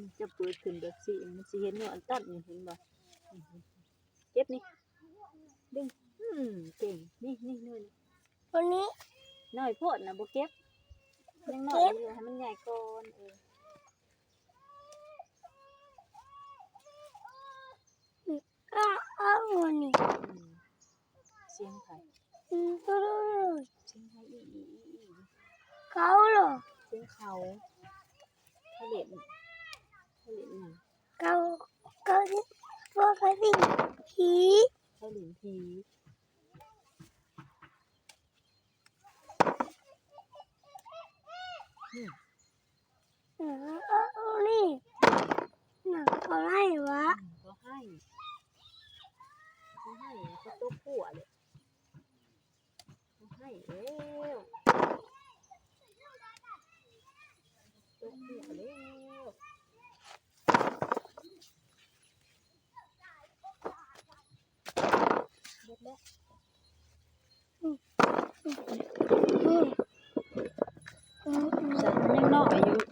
มจะเปิดขึ้นแบบสิมันสิเห็นว่าอันตัดนี่เห็นบ่อืมเก็บนี่ดึงอืมเก่งนี่นี่นู่นวันนี้น้อยโพดนะบ่เก็บยังน้อยอยู่ให้มันใหญ่ก่อนเออก็เอาวันนี้อืมเสียงไผอืมก็รู้เลยเสียงไผอีอีอีอีเขาเหรอเสียงเขาเขาเล่นเขาเล่นหยัง เขา เขาที่พวกเขาที่ผีเขาเล่นผีอืมเออนี่หนังเขาไล่วะอืมเขาให้เขาให้เขาตบหัวเลยเขาให้แล้วตัวแล้ว Sợ nó nóc ở dưới